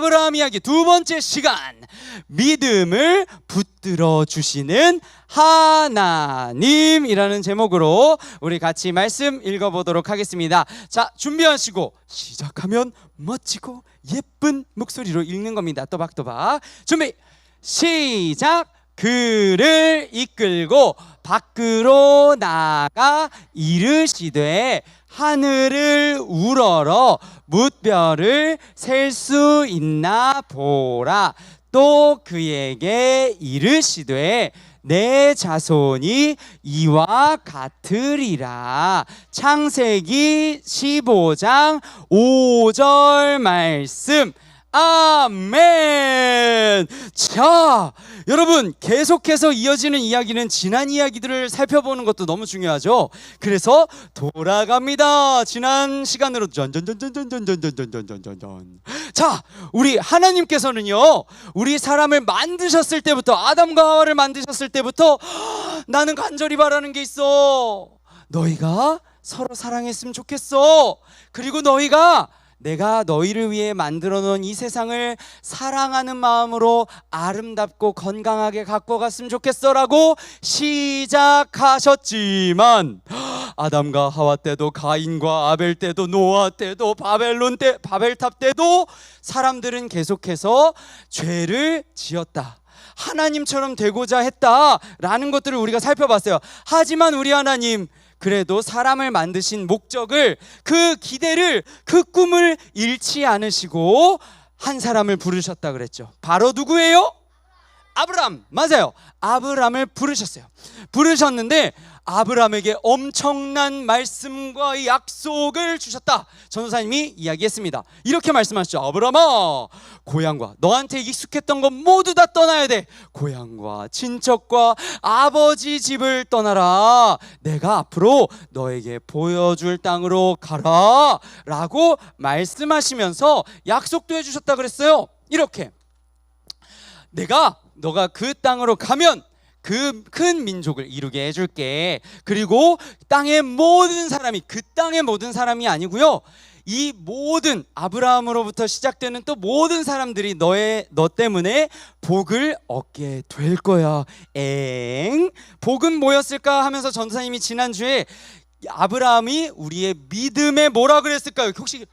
아브라함 이야기 두 번째 시간 믿음을 붙들어 주시는 하나님이라는 제목으로 우리 같이 말씀 읽어보도록 하겠습니다. 자 준비하시고 시작하면 멋지고 예쁜 목소리로 읽는 겁니다. 또박또박 준비 시작. 그를 이끌고 밖으로 나가 이르시되 하늘을 우러러 뭇별을 셀 수 있나 보라. 또 그에게 이르시되 내 자손이 이와 같으리라. 창세기 15장 5절 말씀 아멘. 자, 여러분 계속해서 이어지는 이야기는 지난 이야기들을 살펴보는 것도 너무 중요하죠. 그래서 돌아갑니다. 지난 시간으로 전전전전전전전전전전전. 자, 우리 하나님께서는요, 우리 사람을 만드셨을 때부터 아담과 하와를 만드셨을 때부터 나는 간절히 바라는 게 있어. 너희가 서로 사랑했으면 좋겠어. 그리고 너희가 내가 너희를 위해 만들어 놓은 이 세상을 사랑하는 마음으로 아름답고 건강하게 갖고 갔으면 좋겠어라고 시작하셨지만 아담과 하와 때도 가인과 아벨 때도 노아 때도 바벨론 때 바벨탑 때도 사람들은 계속해서 죄를 지었다. 하나님처럼 되고자 했다라는 것들을 우리가 살펴봤어요. 하지만 우리 하나님 그래도 사람을 만드신 목적을 그 기대를 그 꿈을 잃지 않으시고 한 사람을 부르셨다 그랬죠. 바로 누구예요? 아브람 맞아요. 아브람을 부르셨어요. 부르셨는데 아브람에게 엄청난 말씀과 약속을 주셨다. 전도사님이 이야기했습니다. 이렇게 말씀하셨죠. 아브람아, 고향과 너한테 익숙했던 것 모두 다 떠나야 돼. 고향과 친척과 아버지 집을 떠나라. 내가 앞으로 너에게 보여줄 땅으로 가라. 라고 말씀하시면서 약속도 해주셨다 그랬어요. 이렇게. 내가 너가 그 땅으로 가면 그 큰 민족을 이루게 해줄게. 그리고 땅의 모든 사람이 그 땅의 모든 사람이 아니고요. 이 모든 아브라함으로부터 시작되는 또 모든 사람들이 너의 너 때문에 복을 얻게 될 거야. 엥? 복은 뭐였을까 하면서 전사님이 지난주에 아브라함이 우리의 믿음의 뭐라 그랬을까요? 혹시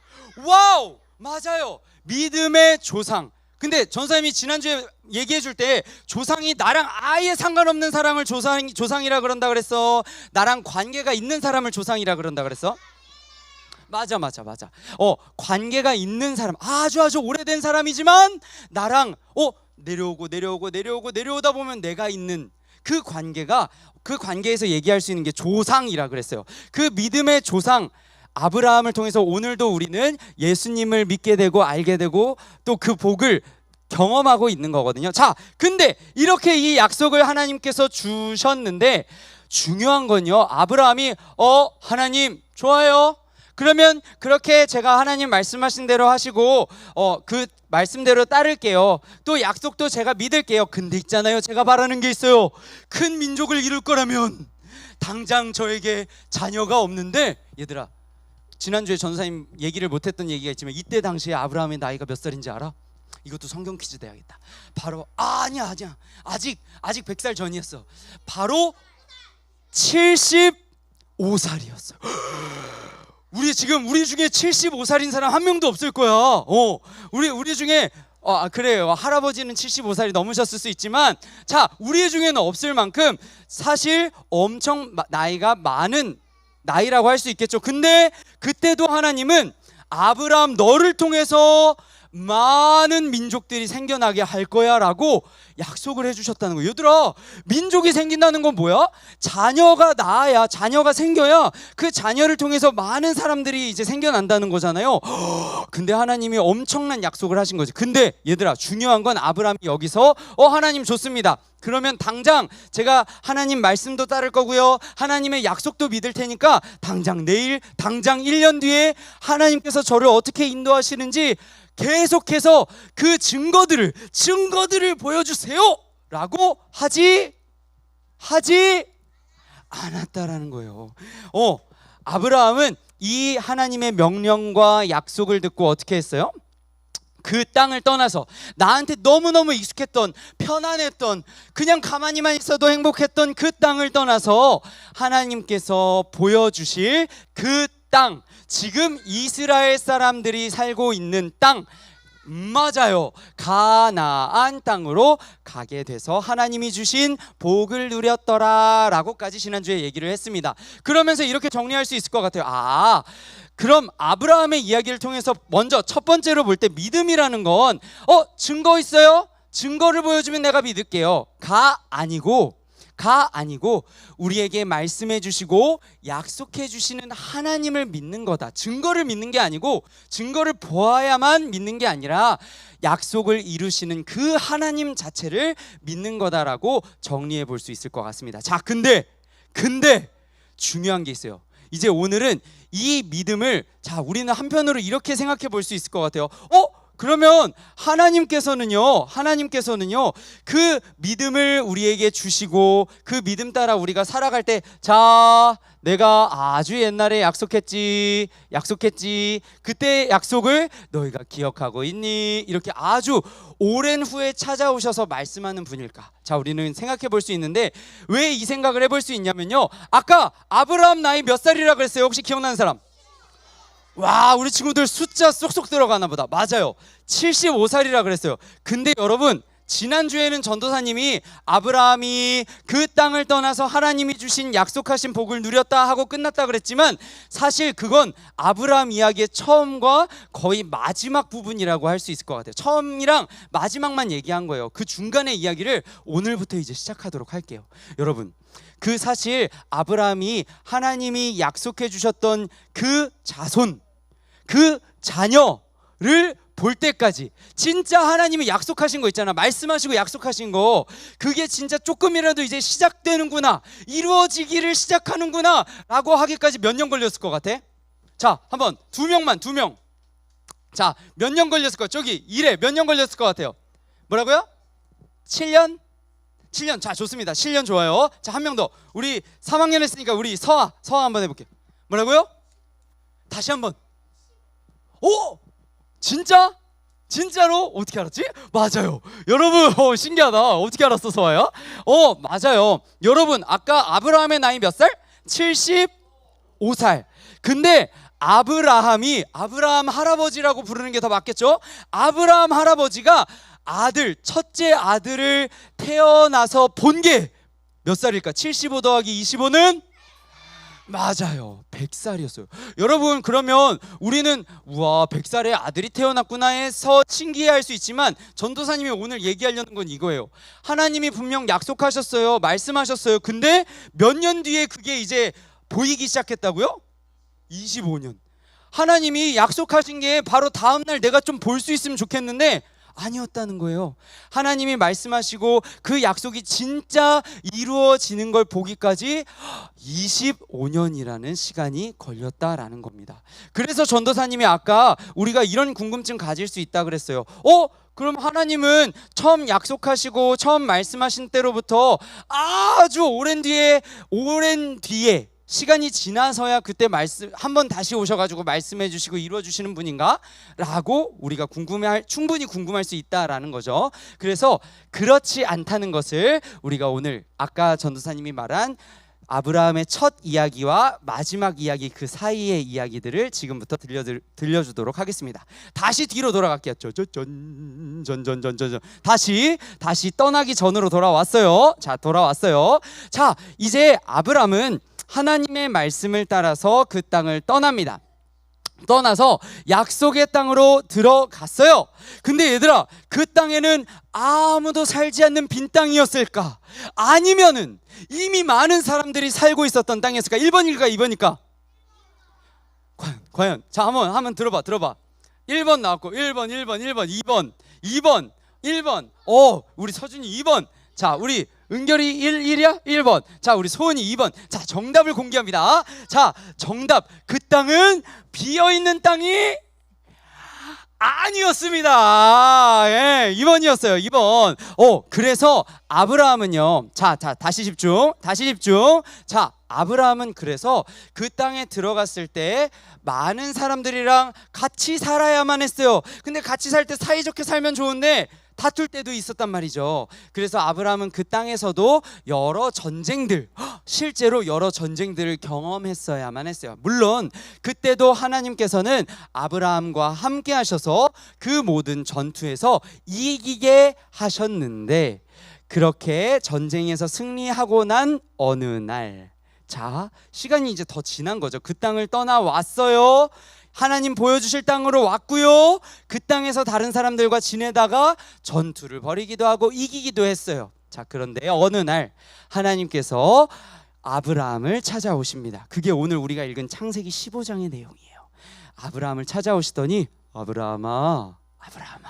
와우! 맞아요. 믿음의 조상. 근데 전사님이 지난주에 얘기해 줄 때 조상이 나랑 아예 상관없는 사람을 조상 조상이라 그런다 그랬어. 나랑 관계가 있는 사람을 조상이라 그런다 그랬어. 맞아 맞아 맞아. 어 관계가 있는 사람 아주 아주 오래된 사람이지만 나랑 어 내려오고 내려오고 내려오고 내려오다 보면 내가 있는 그 관계가 그 관계에서 얘기할 수 있는 게 조상이라 그랬어요. 그 믿음의 조상 아브라함을 통해서 오늘도 우리는 예수님을 믿게 되고 알게 되고 또 그 복을 경험하고 있는 거거든요. 자, 근데 이렇게 이 약속을 하나님께서 주셨는데 중요한 건요. 아브라함이 어 하나님 좋아요. 그러면 그렇게 제가 하나님 말씀하신 대로 하시고 어 그 말씀대로 따를게요. 또 약속도 제가 믿을게요. 근데 있잖아요. 제가 바라는 게 있어요. 큰 민족을 이룰 거라면 당장 저에게 자녀가 없는데 얘들아 지난주에 전사님 얘기를 못했던 얘기가 있지만 이때 당시에 아브라함의 나이가 몇 살인지 알아? 이것도 성경 퀴즈 돼야겠다. 바로 아, 아니야 아니야 아직 아직 100살 전이었어. 바로 75살이었어. 우리 지금 우리 중에 75살인 사람 한 명도 없을 거야. 어, 우리 우리 중에 어, 아, 그래요. 할아버지는 75살이 넘으셨을 수 있지만 자, 우리 중에는 없을 만큼 사실 엄청 마- 나이가 많은 나이라고 할 수 있겠죠. 근데 그때도 하나님은 아브라함 너를 통해서 많은 민족들이 생겨나게 할 거야라고 약속을 해주셨다는 거예요. 얘들아, 민족이 생긴다는 건 뭐야? 자녀가 나야, 자녀가 생겨야 그 자녀를 통해서 많은 사람들이 이제 생겨난다는 거잖아요. 근데 하나님이 엄청난 약속을 하신 거지. 근데 얘들아, 중요한 건 아브라함이 여기서 어 하나님 좋습니다. 그러면 당장 제가 하나님 말씀도 따를 거고요. 하나님의 약속도 믿을 테니까 당장 내일, 당장 1년 뒤에 하나님께서 저를 어떻게 인도하시는지 계속해서 그 증거들을 증거들을 보여주세요. 라고 하지 하지 않았다라는 거예요. 어, 아브라함은 이 하나님의 명령과 약속을 듣고 어떻게 했어요? 그 땅을 떠나서 나한테 너무너무 익숙했던 편안했던 그냥 가만히만 있어도 행복했던 그 땅을 떠나서 하나님께서 보여주실 그 땅, 지금 이스라엘 사람들이 살고 있는 땅, 맞아요. 가나안 땅으로 가게 돼서 하나님이 주신 복을 누렸더라라고까지 지난주에 얘기를 했습니다. 그러면서 이렇게 정리할 수 있을 것 같아요. 아, 그럼 아브라함의 이야기를 통해서 먼저 첫 번째로 볼 때 믿음이라는 건 어, 증거 있어요? 증거를 보여주면 내가 믿을게요. 가 아니고 가 아니고 우리에게 말씀해 주시고 약속해 주시는 하나님을 믿는 거다. 증거를 믿는 게 아니고 증거를 보아야만 믿는 게 아니라 약속을 이루시는 그 하나님 자체를 믿는 거다라고 정리해 볼 수 있을 것 같습니다. 자, 근데 근데 중요한 게 있어요. 이제 오늘은 이 믿음을 자, 우리는 한편으로 이렇게 생각해 볼 수 있을 것 같아요. 어? 그러면 하나님께서는요, 하나님께서는요, 그 믿음을 우리에게 주시고 그 믿음 따라 우리가 살아갈 때, 자, 내가 아주 옛날에 약속했지, 약속했지, 그때 약속을 너희가 기억하고 있니? 이렇게 아주 오랜 후에 찾아오셔서 말씀하는 분일까? 자, 우리는 생각해 볼 수 있는데 왜 이 생각을 해볼 수 있냐면요, 아까 아브라함 나이 몇 살이라 그랬어요? 혹시 기억나는 사람? 와, 우리 친구들 숫자 쏙쏙 들어가나 보다. 맞아요. 75살이라 그랬어요. 근데 여러분, 지난주에는 전도사님이 아브라함이 그 땅을 떠나서 하나님이 주신 약속하신 복을 누렸다 하고 끝났다 그랬지만 사실 그건 아브라함 이야기의 처음과 거의 마지막 부분이라고 할 수 있을 것 같아요. 처음이랑 마지막만 얘기한 거예요. 그 중간의 이야기를 오늘부터 이제 시작하도록 할게요. 여러분, 그 사실 아브라함이 하나님이 약속해 주셨던 그 자손 그 자녀를 볼 때까지. 진짜 하나님이 약속하신 거 있잖아. 말씀하시고 약속하신 거. 그게 진짜 조금이라도 이제 시작되는구나. 이루어지기를 시작하는구나 라고 하기까지 몇 년 걸렸을 것 같아? 자 한번 두 명만 두명자 몇 년 걸렸을 것 저기 일에 몇년 걸렸을 것 같아요? 뭐라고요? 7년? 7년. 자 좋습니다. 7년 좋아요. 자 한 명 더. 우리 3학년 했으니까 우리 서아 서아 한번 해볼게. 뭐라고요? 다시 한번 오! 진짜? 진짜로? 어떻게 알았지? 맞아요. 여러분, 어, 신기하다. 어떻게 알았어, 서아야? 어, 맞아요. 여러분, 아까 아브라함의 나이 몇 살? 75살. 근데 아브라함이 아브라함 할아버지라고 부르는 게 더 맞겠죠? 아브라함 할아버지가 아들, 첫째 아들을 태어나서 본 게 몇 살일까? 75 더하기 25는 맞아요. 100살이었어요. 여러분 그러면 우리는 우와 100살에 아들이 태어났구나 해서 신기해할 수 있지만 전도사님이 오늘 얘기하려는 건 이거예요. 하나님이 분명 약속하셨어요. 말씀하셨어요. 근데 몇 년 뒤에 그게 이제 보이기 시작했다고요? 25년. 하나님이 약속하신 게 바로 다음 날 내가 좀 볼 수 있으면 좋겠는데 아니었다는 거예요. 하나님이 말씀하시고 그 약속이 진짜 이루어지는 걸 보기까지 25년이라는 시간이 걸렸다라는 겁니다. 그래서 전도사님이 아까 우리가 이런 궁금증 가질 수 있다 그랬어요. 어? 그럼 하나님은 처음 약속하시고 처음 말씀하신 때로부터 아주 오랜 뒤에 오랜 뒤에 시간이 지나서야 그때 말씀 한번 다시 오셔가지고 말씀해 주시고 이루어 주시는 분인가라고 우리가 궁금할 충분히 궁금할 수 있다라는 거죠. 그래서 그렇지 않다는 것을 우리가 오늘 아까 전도사님이 말한 아브라함의 첫 이야기와 마지막 이야기 그 사이의 이야기들을 지금부터 들려 들려주도록 하겠습니다. 다시 뒤로 돌아갈게요. 전전전전전 다시 다시 떠나기 전으로 돌아왔어요. 자 돌아왔어요. 자 이제 아브라함은 하나님의 말씀을 따라서 그 땅을 떠납니다. 떠나서 약속의 땅으로 들어갔어요. 근데 얘들아, 그 땅에는 아무도 살지 않는 빈 땅이었을까? 아니면은 이미 많은 사람들이 살고 있었던 땅이었을까? 1번일까? 2번일까? 과연, 과연. 자, 한번, 한번 들어봐, 들어봐. 1번 나왔고, 1번, 1번, 1번, 2번, 2번, 1번. 어, 우리 서준이 2번. 자, 우리 은결이 1, 1이야? 1번. 자, 우리 소은이 2번. 자, 정답을 공개합니다. 자, 정답. 그 땅은 비어 있는 땅이 아니었습니다. 예, 이 2번이었어요. 2번. 어, 그래서 아브라함은요. 자, 자, 다시 집중. 다시 집중. 자, 아브라함은 그래서 그 땅에 들어갔을 때 많은 사람들이랑 같이 살아야만 했어요. 근데 같이 살 때 사이좋게 살면 좋은데 다툴 때도 있었단 말이죠. 그래서 아브라함은 그 땅에서도 여러 전쟁들, 헉, 실제로 여러 전쟁들을 경험했어야만 했어요. 물론 그때도 하나님께서는 아브라함과 함께 하셔서 그 모든 전투에서 이기게 하셨는데 그렇게 전쟁에서 승리하고 난 어느 날 자, 시간이 이제 더 지난 거죠. 그 땅을 떠나 왔어요. 하나님 보여주실 땅으로 왔고요. 그 땅에서 다른 사람들과 지내다가 전투를 벌이기도 하고 이기기도 했어요. 자, 그런데 어느 날 하나님께서 아브라함을 찾아오십니다. 그게 오늘 우리가 읽은 창세기 15장의 내용이에요. 아브라함을 찾아오시더니 아브라함아, 아브라함아,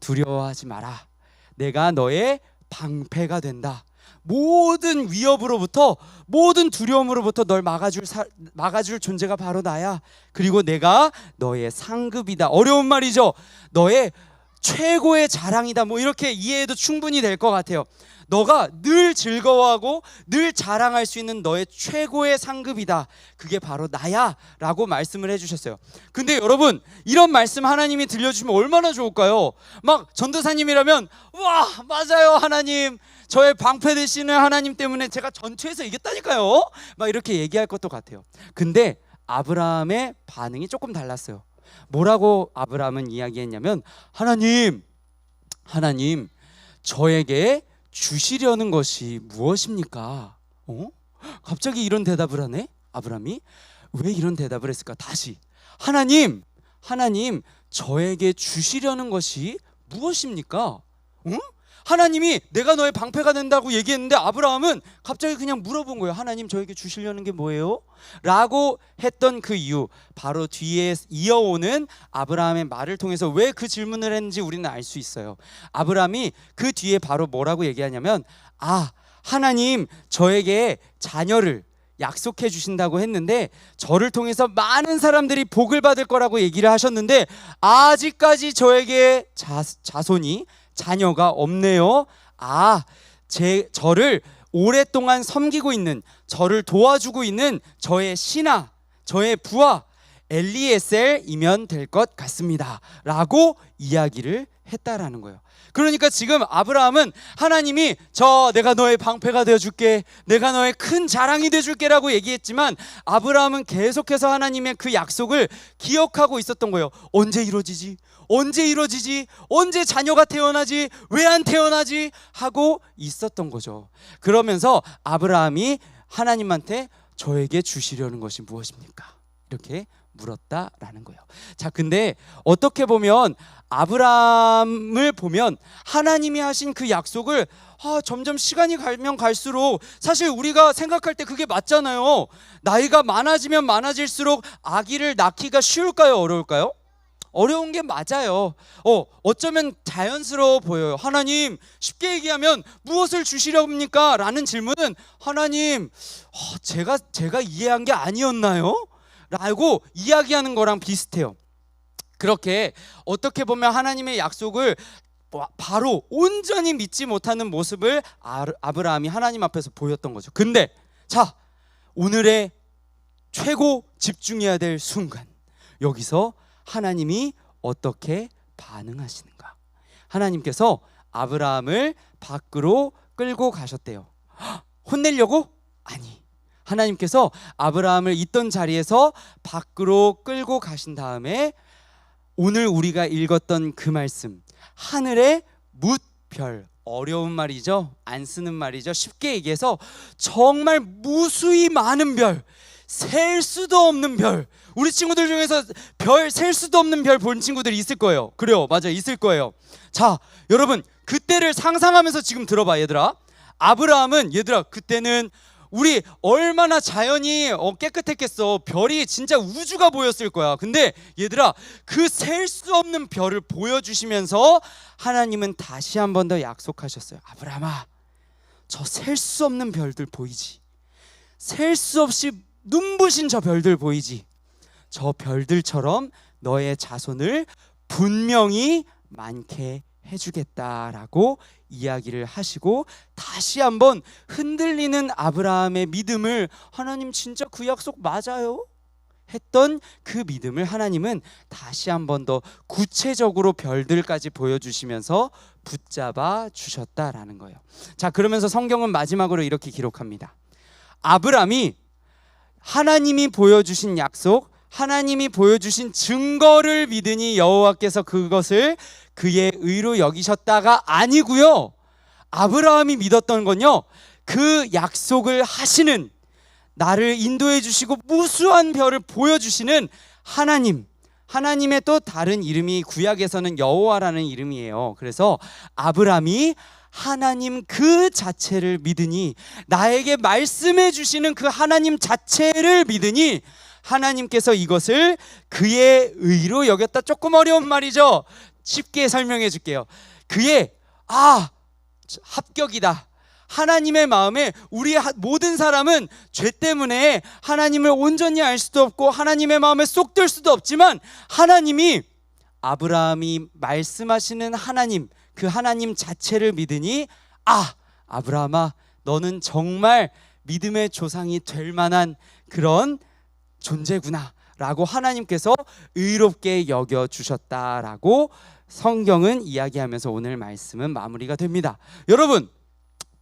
두려워하지 마라. 내가 너의 방패가 된다. 모든 위협으로부터 모든 두려움으로부터 널 막아줄 사, 막아줄 존재가 바로 나야. 그리고 내가 너의 상급이다. 어려운 말이죠. 너의 최고의 자랑이다. 뭐 이렇게 이해해도 충분히 될 것 같아요. 너가 늘 즐거워하고 늘 자랑할 수 있는 너의 최고의 상급이다. 그게 바로 나야 라고 말씀을 해 주셨어요. 근데 여러분, 이런 말씀 하나님이 들려 주시면 얼마나 좋을까요? 막 전도사님이라면 와, 맞아요. 하나님. 저의 방패 되시는 하나님 때문에 제가 전투에서 이겼다니까요. 막 이렇게 얘기할 것도 같아요. 근데 아브라함의 반응이 조금 달랐어요. 뭐라고 아브라함은 이야기했냐면 하나님, 하나님, 저에게 주시려는 것이 무엇입니까? 어? 갑자기 이런 대답을 하네? 아브라함이 왜 이런 대답을 했을까? 다시 하나님, 하나님, 저에게 주시려는 것이 무엇입니까? 응? 하나님이 내가 너의 방패가 된다고 얘기했는데 아브라함은 갑자기 그냥 물어본 거예요. 하나님 저에게 주시려는 게 뭐예요? 라고 했던 그 이유 바로 뒤에 이어오는 아브라함의 말을 통해서 왜 그 질문을 했는지 우리는 알 수 있어요. 아브라함이 그 뒤에 바로 뭐라고 얘기하냐면 아 하나님 저에게 자녀를 약속해 주신다고 했는데 저를 통해서 많은 사람들이 복을 받을 거라고 얘기를 하셨는데 아직까지 저에게 자, 자손이 자녀가 없네요. 아, 제 저를 오랫동안 섬기고 있는 저를 도와주고 있는 저의 신하, 저의 부하 엘리에셀이면 될 것 같습니다.라고 이야기를 했다라는 거예요. 그러니까 지금 아브라함은 하나님이 저 내가 너의 방패가 되어 줄게. 내가 너의 큰 자랑이 돼 줄게라고 얘기했지만 아브라함은 계속해서 하나님의 그 약속을 기억하고 있었던 거예요. 언제 이루어지지? 언제 이루어지지? 언제 자녀가 태어나지? 왜 안 태어나지? 하고 있었던 거죠. 그러면서 아브라함이 하나님한테 저에게 주시려는 것이 무엇입니까? 이렇게 물었다라는 거예요. 자, 근데 어떻게 보면 아브라함을 보면 하나님이 하신 그 약속을 아, 점점 시간이 가면 갈수록 사실 우리가 생각할 때 그게 맞잖아요. 나이가 많아지면 많아질수록 아기를 낳기가 쉬울까요? 어려울까요? 어려운 게 맞아요. 어, 어쩌면 자연스러워 보여요. 하나님, 쉽게 얘기하면 무엇을 주시렵니까? 라는 질문은 하나님, 어, 제가 제가 이해한 게 아니었나요? 라고 이야기하는 거랑 비슷해요. 그렇게 어떻게 보면 하나님의 약속을 바로 온전히 믿지 못하는 모습을 아브라함이 하나님 앞에서 보였던 거죠. 근데 자, 오늘의 최고 집중해야 될 순간. 여기서 하나님이 어떻게 반응하시는가? 하나님께서 아브라함을 밖으로 끌고 가셨대요. 혼내려고? 아니. 하나님께서 아브라함을 있던 자리에서 밖으로 끌고 가신 다음에 오늘 우리가 읽었던 그 말씀 하늘의 뭇별 어려운 말이죠. 안 쓰는 말이죠. 쉽게 얘기해서 정말 무수히 많은 별, 셀 수도 없는 별. 우리 친구들 중에서 별 셀 수도 없는 별 본 친구들이 있을 거예요. 그래요. 맞아. 있을 거예요. 자, 여러분 그때를 상상하면서 지금 들어봐 얘들아. 아브라함은 얘들아 그때는 우리 얼마나 자연이 어, 깨끗했겠어. 별이 진짜 우주가 보였을 거야. 근데 얘들아, 그 셀 수 없는 별을 보여주시면서 하나님은 다시 한 번 더 약속하셨어요. 아브라함아, 저 셀 수 없는 별들 보이지? 셀 수 없이 눈부신 저 별들 보이지? 저 별들처럼 너의 자손을 분명히 많게 해주겠다라고 이야기를 하시고 다시 한번 흔들리는 아브라함의 믿음을 하나님 진짜 그 약속 맞아요? 했던 그 믿음을 하나님은 다시 한 번 더 구체적으로 별들까지 보여주시면서 붙잡아 주셨다라는 거예요. 자, 그러면서 성경은 마지막으로 이렇게 기록합니다. 아브람이 하나님이 보여주신 약속, 하나님이 보여주신 증거를 믿으니 여호와께서 그것을 그의 의로 여기셨다가 아니고요. 아브라함이 믿었던 건요. 그 약속을 하시는 나를 인도해 주시고 무수한 별을 보여 주시는 하나님. 하나님의 또 다른 이름이 구약에서는 여호와라는 이름이에요. 그래서 아브람이 하나님 그 자체를 믿으니 나에게 말씀해 주시는 그 하나님 자체를 믿으니 하나님께서 이것을 그의 의로 여겼다. 조금 어려운 말이죠. 쉽게 설명해 줄게요. 그의 아 합격이다. 하나님의 마음에 우리 하- 모든 사람은 죄 때문에 하나님을 온전히 알 수도 없고 하나님의 마음에 쏙 들 수도 없지만 하나님이 아브라함이 말씀하시는 하나님 그 하나님 자체를 믿으니 아 아브라함아 너는 정말 믿음의 조상이 될 만한 그런 존재구나라고 하나님께서 의롭게 여겨 주셨다라고 성경은 이야기하면서 오늘 말씀은 마무리가 됩니다. 여러분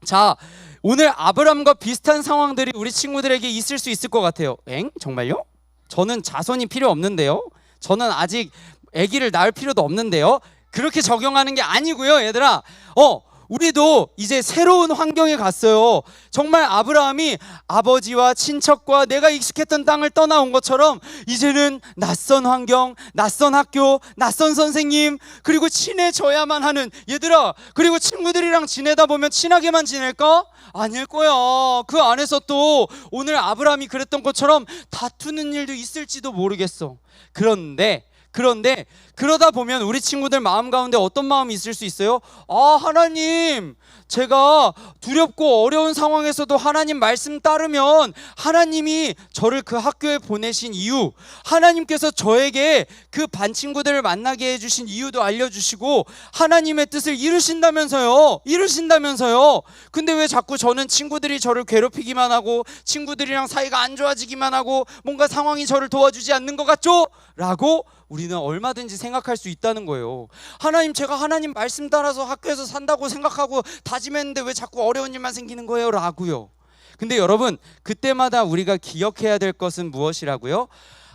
자, 오늘 아브람과 비슷한 상황들이 우리 친구들에게 있을 수 있을 것 같아요. 엥? 정말요? 저는 자손이 필요 없는데요. 저는 아직 아기를 낳을 필요도 없는데요. 그렇게 적용하는 게 아니고요, 얘들아. 어, 우리도 이제 새로운 환경에 갔어요. 정말 아브라함이 아버지와 친척과 내가 익숙했던 땅을 떠나온 것처럼 이제는 낯선 환경, 낯선 학교, 낯선 선생님, 그리고 친해져야만 하는 얘들아, 그리고 친구들이랑 지내다 보면 친하게만 지낼까? 아닐 거야. 그 안에서 또 오늘 아브라함이 그랬던 것처럼 다투는 일도 있을지도 모르겠어. 그런데 그런데 그러다 보면 우리 친구들 마음 가운데 어떤 마음이 있을 수 있어요? 아, 하나님, 제가 두렵고 어려운 상황에서도 하나님 말씀 따르면 하나님이 저를 그 학교에 보내신 이유, 하나님께서 저에게 그 반 친구들을 만나게 해주신 이유도 알려주시고 하나님의 뜻을 이루신다면서요. 이루신다면서요. 근데 왜 자꾸 저는 친구들이 저를 괴롭히기만 하고 친구들이랑 사이가 안 좋아지기만 하고 뭔가 상황이 저를 도와주지 않는 것 같죠? 라고 우리는 얼마든지 생각할 수 있다는 거예요. 하나님 제가 하나님 말씀 따라서 학교에서 산다고 생각하고 다짐했는데 왜 자꾸 어려운 일만 생기는 거예요? 라고요. 근데 여러분 그때마다 우리가 기억해야 될 것은 무엇이라고요?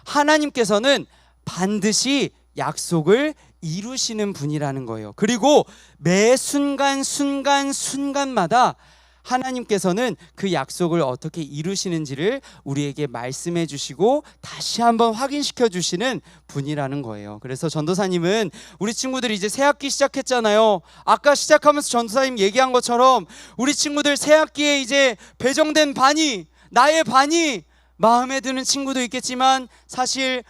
하나님께서는 반드시 약속을 이루시는 분이라는 거예요. 그리고 매 순간 순간 순간마다 하나님께서는 그 약속을 어떻게 이루시는지를 우리에게 말씀해 주시고 다시 한번 확인시켜 주시는 분이라는 거예요. 그래서 전도사님은 우리 친구들이 이제 새 학기 시작했잖아요. 아까 시작하면서 전도사님 얘기한 것처럼 우리 친구들 새 학기에 이제 배정된 반이 나의 반이 마음에 드는 친구도 있겠지만 사실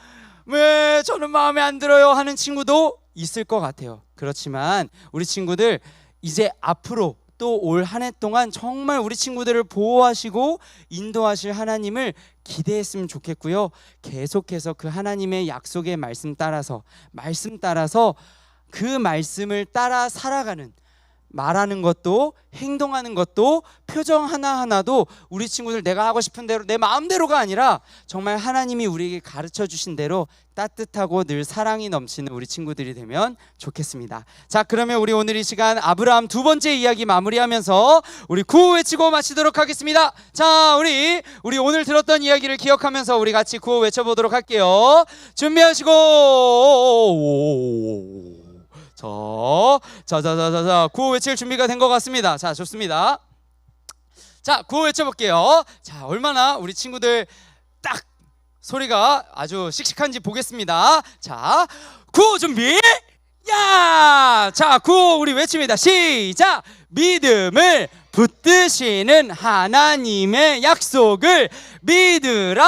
왜 저는 마음에 안 들어요 하는 친구도 있을 것 같아요. 그렇지만 우리 친구들 이제 앞으로 또 올 한 해 동안 정말 우리 친구들을 보호하시고 인도하실 하나님을 기대했으면 좋겠고요. 계속해서 그 하나님의 약속의 말씀 따라서 말씀 따라서 그 말씀을 따라 살아가는 말하는 것도 행동하는 것도 표정 하나하나도 우리 친구들 내가 하고 싶은 대로 내 마음대로가 아니라 정말 하나님이 우리에게 가르쳐 주신 대로 따뜻하고 늘 사랑이 넘치는 우리 친구들이 되면 좋겠습니다. 자, 그러면 우리 오늘 이 시간 아브라함 두 번째 이야기 마무리하면서 우리 구호 외치고 마치도록 하겠습니다. 자, 우리 우리 오늘 들었던 이야기를 기억하면서 우리 같이 구호 외쳐 보도록 할게요. 준비하시고 자, 자, 자, 자, 자, 자, 구호 외칠 준비가 된 것 같습니다. 자, 좋습니다. 자, 구호 외쳐볼게요. 자, 얼마나 우리 친구들 딱 소리가 아주 씩씩한지 보겠습니다. 자, 구호 준비. 야! 자, 구호 우리 외칩니다. 시작! 믿음을 붙드시는 하나님의 약속을 믿으라!